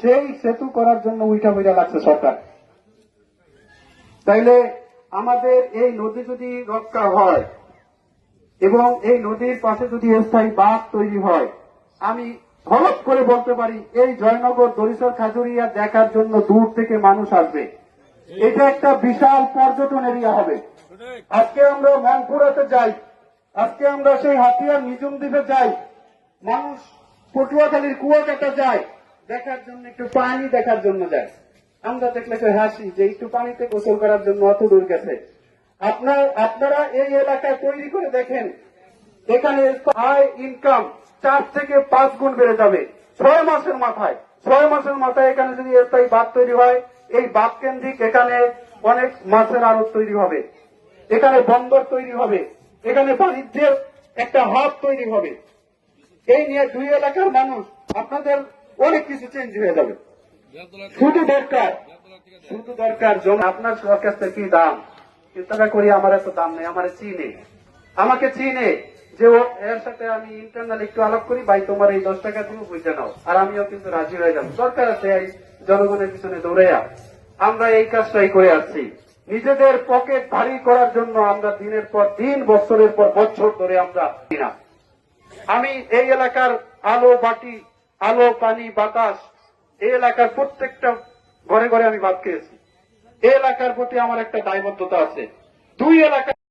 সেই সেতু করার জন্য উইটা বইটা লাগছে সরকার। তাইলে আমাদের এই নদী যদি রক্ষা হয় এবং এই নদীর পাশে যদি স্থায়ী বাঁধ তৈরি হয়, আমি হলপ করে বলতে পারি, এই জয়নগর দরিসর খাজুরিয়া দেখার জন্য দূর থেকে মানুষ আসবে। এটা একটা বিশাল পর্যটন এরিয়া হবে। আজকে আমরা মনপুরাতে যাই, আজকে আমরা সেই হাতিয়ার নিজুম দ্বীপে যাই, মানুষ পটুয়াখালীর কুয়াকাটা যায় দেখার জন্য, একটু পানি দেখার জন্য যায় আমরা দেখলে হাসি যে একটু পানিতে গোসল করার জন্য অত দূর গেছে। আপনার, আপনারা এই এলাকায় তৈরি করে দেখেন, এখানে আয় ইনকাম চার থেকে পাঁচ গুণ বেড়ে যাবে। ছয় মাসের মাথায়, ছয় মাসের মাথায় এখানে যদি স্থায়ী বাদ তৈরি হয়, এই বাদ কেন্দ্রিক এখানে অনেক মাছের আড়ত তৈরি হবে। এখানে বন্দর তৈরি হবে। এখানে বাণিজ্যের একটা হাব তৈরি হবে। এই নিয়ে দুই এলাকার মানুষ, আপনাদের অনেক কিছু চেঞ্জ হয়ে যাবে। শুধু দরকার শুধু দরকার জমি। আপনার কাছ থেকে কি দাম? চিন্তা করি, আমার এত দাম নেই, আমার চিনে। আমাকে চিনে যে ও, এর সাথে আমি ইন্টারনাল একটু আলাপ করি, ভাই, তোমার এই দশ টাকা তুমি বুঝে নাও। আর আমিও কিন্তু রাজি হয়ে যাব। দরকার আছে এই জনগণের পিছনে দৌড়াইয়া। আমরা এই কাজটাই করে আসছি। নিজেদের পকেট ভারী করার জন্য আমরা দিনের পর দিন, বছরের পর বছর ধরে আমরা আমি এই এলাকার আলো বাটি আলো, পানি, বাতাস এই এলাকার প্রত্যেকটা ঘরে ঘরে আমি ভাত খেয়েছি। এই এলাকার প্রতি আমার একটা দায়বদ্ধতা আছে। দুই এলাকা